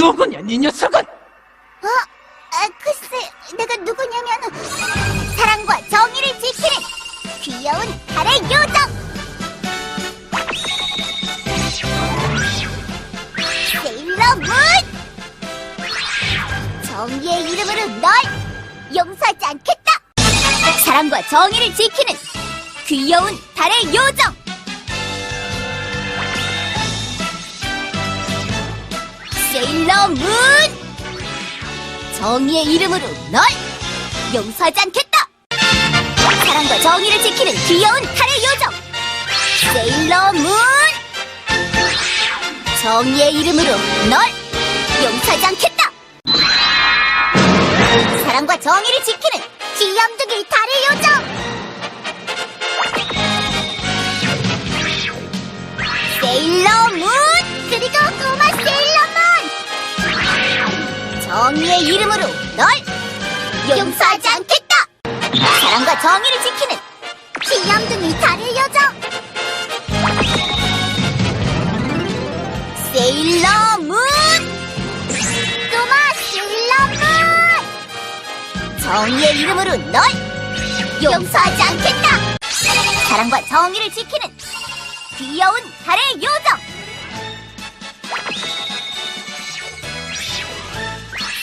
누구냐, 네 녀석은? 어? 아, 글쎄, 내가 누구냐면 사랑과 정의를 지키는 귀여운 달의 요정. 세일러문. 정의의 이름으로 널 용서하지 않겠다. 사랑과 정의를 지키는 귀여운 달의 요정. 세일러 문. 정의의 이름으로 널 용서하지 않겠다! 사랑과 정의를 지키는 귀여운 달의 요정! 세일러 문! 정의의 이름으로 널 용서하지 않겠다! 사랑과 정의를 지키는 귀염둥이 달의 요정! 정의의 이름으로 널 용서하지 않겠다! 사랑과 정의를 지키는 귀염둥이 달의 여정! 세일러문! 꼬마 세일러문! 정의의 이름으로 널 용서하지 않겠다! 사랑과 정의를 지키는 귀여운 달의 요정!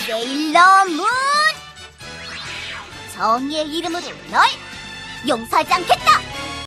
세일러문! 정의의 이름으로 널 용서하지 않겠다!